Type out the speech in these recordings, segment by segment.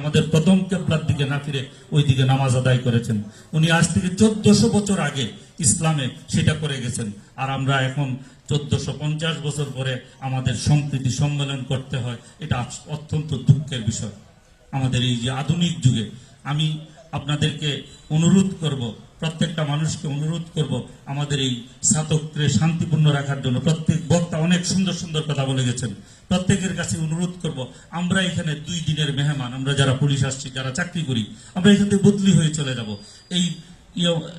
আমাদের প্রথম কেবলার দিকে না ফিরে ওই দিকে নামাজ আদায় করেছেন। উনি আজ থেকে চোদ্দশো বছর আগে ইসলামে সেটা করে গেছেন। আর আমরা এখন চোদ্দশো পঞ্চাশ বছর পরে আমাদের সম্প্রীতি সম্মেলন করতে হয়, এটা অত্যন্ত দুঃখের বিষয়। আমাদের এই যে আধুনিক যুগে, আমি আপনাদেরকে অনুরোধ করব প্রত্যেকটা মানুষকে অনুরোধ করব আমাদের এই স্নাতককে শান্তিপূর্ণ রাখার জন্য। প্রত্যেক বক্তা অনেক সুন্দর সুন্দর কথা বলে গেছেন। প্রত্যেকের কাছে অনুরোধ করব, আমরা এখানে দুই দিনের মেহমান, আমরা যারা পুলিশ আসছি, যারা চাকরি করি, আমরা এখান থেকে বদলি হয়ে চলে যাব। এই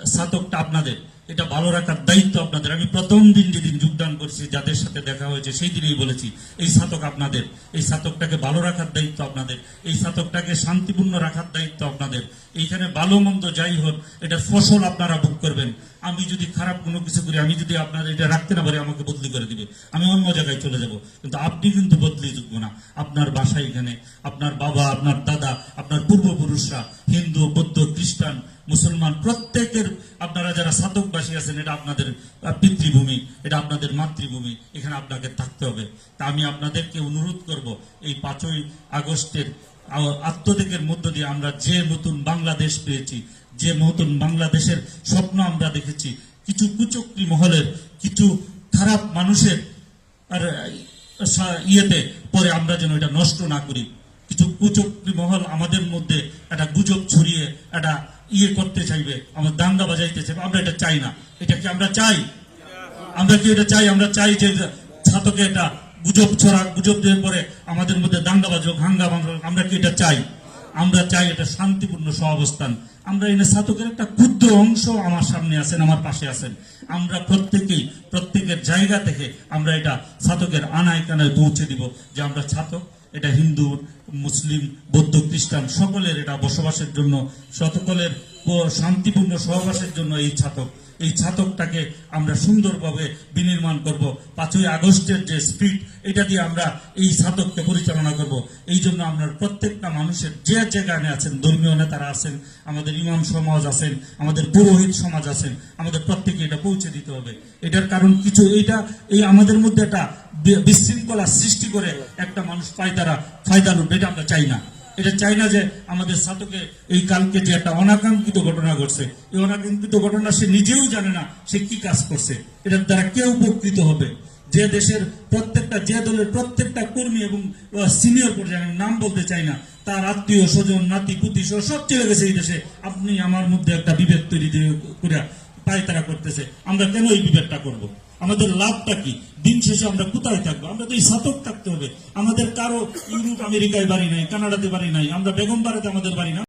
স্নাতকটা আপনাদের, এটা ভালো রাখার দায়িত্ব আপনাদের। আমি প্রথম দিন যেদিন যোগদান করছি, যাদের সাথে দেখা হয়েছে, সেই দিনেই বলেছি, এই স্নাতক আপনাদের, এই স্নাতকটাকে ভালো রাখার দায়িত্ব আপনাদের, এই স্নাতকটাকে শান্তিপূর্ণ রাখার দায়িত্ব আপনাদের। এইখানে ভালো মন্দ যাই হোক এটার ফসল আপনারা ভোগ করবেন। আমি যদি খারাপ কোনো কিছু করি, আমি যদি আপনার এটা রাখতে না পারি, আমাকে বদলি করে দিবে। আমি অন্য জায়গায় চলে যাব। কিন্তু আপনি কিন্তু বদলি যোগ্য না। আপনার বাসা এখানে, আপনার বাবা, আপনার দাদা, আপনার পূর্বপুরুষরা, হিন্দু খ্রিস্টান, মুসলমান, প্রত্যেকের আপনারা যারা সাধকবাসী আছেন, এটা আপনাদের পিতৃভূমি, এটা আপনাদের মাতৃভূমি, এখানে আপনাকে থাকতে হবে। তা আমি আপনাদেরকে অনুরোধ করব, এই পাঁচই আগস্টের আত্মত্যাগের মধ্য দিয়ে আমরা যে নতুন বাংলাদেশ পেয়েছি, যে নতুন বাংলাদেশের স্বপ্ন আমরা দেখেছি, কিছু কুচক্রি মহলের, কিছু খারাপ মানুষের, আর ইয়েতে পরে আমরা যেন এটা নষ্ট না করি। কিছু কুচক্রি মহল আমাদের মধ্যে একটা গুজব ছড়িয়ে একটা ইয়ে করতে চাইবে আমার দাঙ্গা বাজাইতে চাইবে আমরা এটা চাই না। এটা কি আমরা চাই? আমরা কি এটা চাই? আমরা চাই যে ছাত্রকে এটা গুজব ছড়া গুজব দেওয়ার পরে আমাদের মধ্যে দাঙ্গা বাজক হাঙ্গামা হোক, আমরা কি এটা চাই? আমরা চাই এটা শান্তিপূর্ণ সহাবস্থান। আমরা এনে ছাতকের একটা ক্ষুদ্র অংশ আমার সামনে আছেন আমার পাশে আছেন। আমরা প্রত্যেকেই প্রত্যেকের জায়গা থেকে আমরা এটা ছাতকের আনায় কানায় পৌঁছে দিব যে আমরা ছাতক এটা হিন্দু মুসলিম, বৌদ্ধ, খ্রিস্টান সকলের এটা বসবাসের জন্য, সকলের শান্তিপূর্ণ সহবাসের জন্য এই ছাতক। এই ছাতকটাকে আমরা সুন্দরভাবে বিনির্মাণ করব। পাঁচই আগস্টের যে স্পিড, এটা দিয়ে আমরা এই ছাতককে পরিচালনা করব। এই জন্য আমরা প্রত্যেকটা মানুষের যে যেখানে আছেন, ধর্মীয় নেতারা আছেন, আমাদের ইমাম সমাজ আছেন, আমাদের পুরোহিত সমাজ আছেন, আমাদের প্রত্যেকে এটা পৌঁছে দিতে হবে। এটার কারণ কিছু, এইটা, এই আমাদের মধ্যে একটা বিশৃঙ্খলা সৃষ্টি করে একটা মানুষ ফায়দারা ফায়দা লুটবে এটা আমরা চাই না। এটা চাই না যে আমাদের সাধকে এই কালকে যে একটা অনাকাঙ্ক্ষিত ঘটনা ঘটছে, এই অনাকাঙ্ক্ষিত ঘটনা সে নিজেও জানে না সে কি কাজ করছে। এটার দ্বারা কে উপকৃত হবে। যে দেশের প্রত্যেকটা, যে দলের প্রত্যেকটা কর্মী এবং সিনিয়র পর্যায়ে নাম বলতে চাই না, তার আত্মীয় স্বজন, নাতি, পুতি সহ সব চলে গেছে এই দেশে। আপনি আমার মধ্যে একটা বিভেদ তৈরি করে পায়তারা করতেছে। আমরা কেন এই বিভেদটা করব। আমাদের লাভটা কি? দিন শেষে আমরা কোথায় থাকব? আমরা তো এই সাতক থাকতে হবে। আমাদের কারও ইউরোপ, আমেরিকায় বাড়ি নাই, কানাডাতে বাড়ি নাই, আমরা বেগম বাড়িতে আমাদের বাড়ি না।